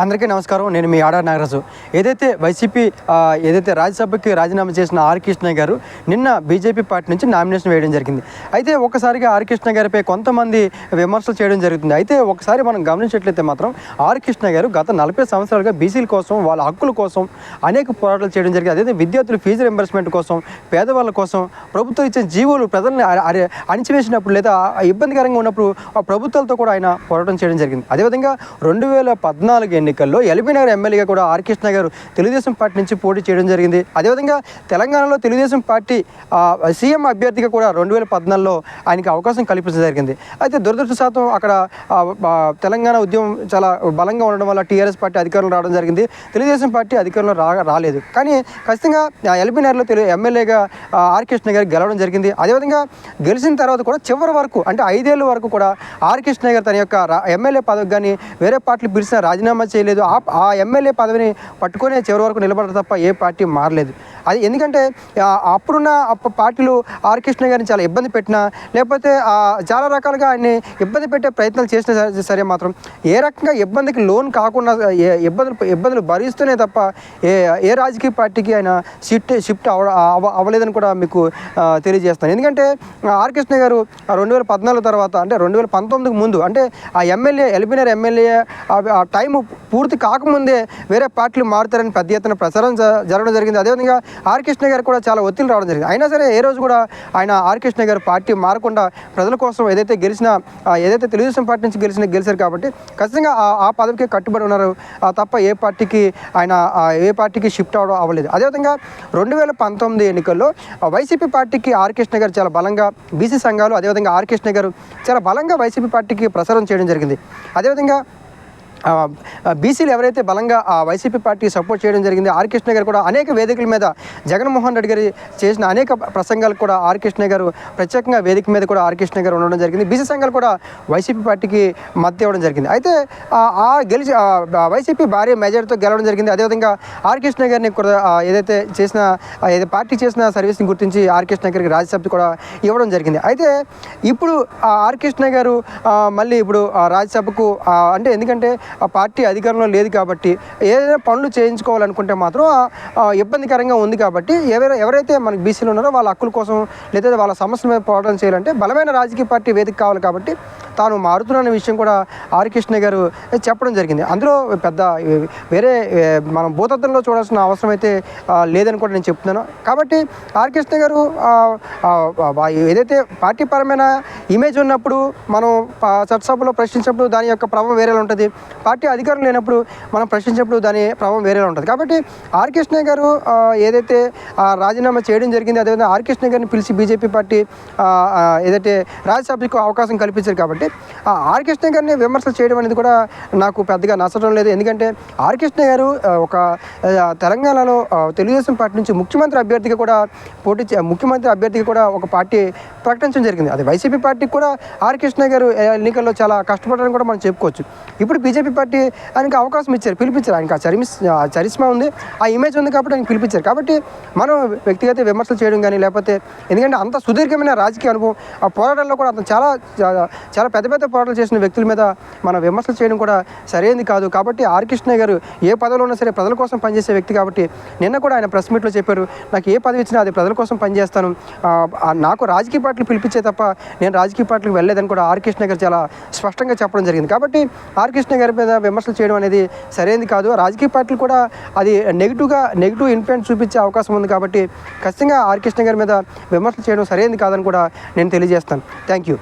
అందరికీ నమస్కారం. నేను మీ ఆడ నాగరాజు. ఏదైతే వైసీపీ ఏదైతే రాజ్యసభకి రాజీనామా చేసిన ఆర్ కృష్ణ గారు నిన్న బీజేపీ పార్టీ నుంచి నామినేషన్ వేయడం జరిగింది. అయితే ఒక్కసారిగా ఆర్ కృష్ణ గారిపై కొంతమంది విమర్శలు చేయడం జరుగుతుంది. అయితే ఒకసారి మనం గమనించినట్లయితే మాత్రం ఆర్ కృష్ణ గారు గత నలభై సంవత్సరాలుగా బీసీల కోసం వాళ్ళ హక్కుల కోసం అనేక పోరాటాలు చేయడం జరిగింది. అదే విద్యార్థుల ఫీజు రింబర్స్మెంట్ కోసం పేదవాళ్ళ కోసం ప్రభుత్వం ఇచ్చిన జీవోలు ప్రజల్ని అణిచివేసినప్పుడు లేదా ఇబ్బందికరంగా ఉన్నప్పుడు ఆ ప్రభుత్వాలతో కూడా ఆయన పోరాటం చేయడం జరిగింది. అదేవిధంగా రెండు వేల పద్నాలుగు ఎన్నికల్లో ఎల్బీనగర్ ఎమ్మెల్యేగా కూడా ఆర్ కృష్ణ గారు తెలుగుదేశం పార్టీ నుంచి పోటీ చేయడం జరిగింది. అదేవిధంగా తెలంగాణలో తెలుగుదేశం పార్టీ సీఎం అభ్యర్థిగా కూడా రెండు వేల పద్నాలుగులో ఆయనకి అవకాశం కల్పించడం జరిగింది. అయితే దురదృష్టశాతం అక్కడ తెలంగాణ ఉద్యమం చాలా బలంగా ఉండడం వల్ల టీఆర్ఎస్ పార్టీ అధికారంలో రావడం జరిగింది. తెలుగుదేశం పార్టీ అధికారంలో రా రాలేదు. కానీ ఖచ్చితంగా ఎల్బీనగర్లో తెలుగు ఎమ్మెల్యేగా ఆ, ఆర్ కృష్ణ గారు గెలవడం జరిగింది. అదేవిధంగా గెలిచిన తర్వాత కూడా చివరి వరకు అంటే ఐదేళ్ళ వరకు కూడా ఆర్ కృష్ణ గారు తన యొక్క ఎమ్మెల్యే పదవి కానీ వేరే పార్టీలు పిలిచినా రాజీనామా చేయలేదు. ఆ ఆ ఎమ్మెల్యే పదవిని పట్టుకునే చివరి వరకు నిలబడరు తప్ప ఏ పార్టీ మారలేదు. అది ఎందుకంటే అప్పుడున్న పార్టీలు ఆర్ కృష్ణ గారిని చాలా ఇబ్బంది పెట్టినా లేకపోతే చాలా రకాలుగా ఆయన్ని ఇబ్బంది పెట్టే ప్రయత్నాలు చేసిన సరే- సరే మాత్రం ఏ రకంగా ఇబ్బందికి లోన్ కాకుండా ఏ ఇబ్బందులు ఇబ్బందులు భరిస్తూనే తప్ప ఏ ఏ రాజకీయ పార్టీకి ఆయన షిఫ్ట్ షిఫ్ట్ అవ అవ్వలేదని కూడా మీకు తెలియజేస్తాను. ఎందుకంటే ఆ, ఆర్ కృష్ణ గారు రెండు వేల పద్నాలుగు తర్వాత అంటే రెండు వేల పంతొమ్మిదికి ముందు అంటే ఆ ఎమ్మెల్యే ఎల్బినర్ ఎమ్మెల్యే ఆ- టైం పూర్తి కాకముందే వేరే పార్టీలు మారుతారని పెద్ద ఎత్తున ప్రచారం జరగడం జరిగింది. అదేవిధంగా ఆర్ కృష్ణ గారు కూడా చాలా ఒత్తిడి రావడం జరిగింది. అయినా సరే ఏ రోజు కూడా ఆయన ఆర్ కృష్ణ గారు పార్టీ మారకుండా ప్రజల కోసం ఏదైతే గెలిచిన ఏదైతే తెలుగుదేశం పార్టీ నుంచి గెలిచిన గెలిచారు కాబట్టి ఖచ్చితంగా ఆ- పదవికి కట్టుబడి ఉన్నారు. ఆ, తప్ప ఏ పార్టీకి ఆయన ఏ పార్టీకి షిఫ్ట్ అవడం అవ్వలేదు. అదేవిధంగా రెండు వేల పంతొమ్మిది ఎన్నికల్లో వైసీపీ పార్టీకి ఆర్ నగర్ గారు చాలా బలంగా బీసీ సంఘాలు అదేవిధంగా ఆర్ కృష్ణ గారు చాలా బలంగా వైసీపీ పార్టీకి ప్రచారం చేయడం జరిగింది. అదేవిధంగా బీసీలు ఎవరైతే బలంగా ఆ వైసీపీ పార్టీ సపోర్ట్ చేయడం జరిగింది ఆర్ కృష్ణ గారు కూడా అనేక వేదికల మీద జగన్మోహన్ రెడ్డి గారు చేసిన అనేక ప్రసంగాలు కూడా ఆర్ కృష్ణ గారు ప్రత్యేకంగా వేదిక మీద కూడా ఆర్ కృష్ణ గారు ఉండడం జరిగింది. బీసీ సంఘాలు కూడా వైసీపీ పార్టీకి మద్దతు ఇవ్వడం జరిగింది. అయితే ఆ గెలిచి వైసీపీ భారీ మెజారిటీతో గెలవడం జరిగింది. అదేవిధంగా ఆర్ కృష్ణ గారిని కూడా ఏదైతే చేసిన ఏదైతే పార్టీ చేసిన సర్వీస్ని గుర్తించి ఆర్ కృష్ణ గారికి రాజ్యసభ కూడా ఇవ్వడం జరిగింది. అయితే ఇప్పుడు ఆ ఆర్ కృష్ణ గారు మళ్ళీ ఇప్పుడు ఆ రాజ్యసభకు అంటే ఎందుకంటే ఆ పార్టీ అధికారంలో లేదు కాబట్టి ఏదైనా పనులు చేయించుకోవాలనుకుంటే మాత్రం ఇబ్బందికరంగా ఉంది కాబట్టి ఎవరు ఎవరైతే మనకి బీసీలు ఉన్నారో వాళ్ళ హక్కుల కోసం లేదా వాళ్ళ సమస్యల మీద పోరాటం చేయాలంటే బలమైన రాజకీయ పార్టీ వేదిక కావాలి కాబట్టి తాను మారుతున్న విషయం కూడా ఆర్ కృష్ణ గారు చెప్పడం జరిగింది. అందులో పెద్ద వేరే మనం భూతత్వంలో చూడాల్సిన అవసరం అయితే లేదని కూడా నేను చెప్తున్నాను. కాబట్టి ఆర్ కృష్ణ గారు ఏదైతే పార్టీ పరమైన ఇమేజ్ ఉన్నప్పుడు మనం ప- చట్టసభలో ప్రశ్నించినప్పుడు దాని యొక్క ప్రభావం వేరేలా ఉంటుంది. పార్టీ అధికారం లేనప్పుడు మనం ప్రశ్నించినప్పుడు దాని ప్రభావం వేరేలా ఉంటుంది. కాబట్టి ఆర్ కృష్ణ గారు ఏదైతే రాజీనామా చేయడం జరిగింది అదేవిధంగా ఆర్ కృష్ణ గారిని పిలిచి బీజేపీ పార్టీ ఏదైతే రాజ్యసభకు అవకాశం కల్పించారు కాబట్టి ఆ ఆర్ కృష్ణ గారిని విమర్శలు చేయడం అనేది కూడా నాకు పెద్దగా నచ్చడం లేదు. ఎందుకంటే ఆర్ కృష్ణ గారు ఒక తెలంగాణలో తెలుగుదేశం పార్టీ నుంచి ముఖ్యమంత్రి అభ్యర్థిగా కూడా పోటీ ముఖ్యమంత్రి అభ్యర్థిగా కూడా ఒక పార్టీ ప్రకటించడం జరిగింది. అది వైసీపీ పార్టీకి కూడా ఆర్ కృష్ణ గారు ఎన్నికల్లో చాలా కష్టపడని కూడా మనం చెప్పుకోవచ్చు. ఇప్పుడు బీజేపీ పార్టీ ఆయనకి అవకాశం ఇచ్చారు పిలిపించారు. ఆయనకి ఆ చరిమిస్ ఆ చరిస్మా ఉంది ఆ ఇమేజ్ ఉంది కాబట్టి ఆయన పిలిపించారు. కాబట్టి మనం వ్యక్తిగత విమర్శలు చేయడం కానీ లేకపోతే ఎందుకంటే అంత సుదీర్ఘమైన రాజకీయ అనుభవం ఆ పోరాటాల్లో కూడా అతను చాలా చాలా- పెద్ద పెద్ద పోరాటాలు చేసిన వ్యక్తుల మీద మన విమర్శలు చేయడం కూడా సరైనది కాదు. కాబట్టి ఆర్ కృష్ణ గారు ఏ పదవిలో ఉన్నా సరే ప్రజల కోసం పనిచేసే వ్యక్తి కాబట్టి నిన్న కూడా ఆయన ప్రెస్ మీట్లో చెప్పారు నాకు ఏ పదవి ఇచ్చినా అది ప్రజల కోసం పనిచేస్తాను. నాకు రాజకీయ పార్టీలు పిలిపించే తప్ప నేను రాజకీయ పార్టీలకు వెళ్ళలేదని కూడా ఆర్ కృష్ణ గారు చాలా స్పష్టంగా చెప్పడం జరిగింది. కాబట్టి ఆర్ కృష్ణ గారి మీద విమర్శలు చేయడం అనేది సరైనది కాదు. రాజకీయ పార్టీలు కూడా అది నెగిటివ్గా నెగిటివ్ ఇన్ఫ్లుయెన్స్ చూపించే అవకాశం ఉంది కాబట్టి ఖచ్చితంగా ఆర్ కృష్ణ గారి మీద విమర్శలు చేయడం సరైనది కాదని కూడా నేను తెలియజేస్తాను. Thank you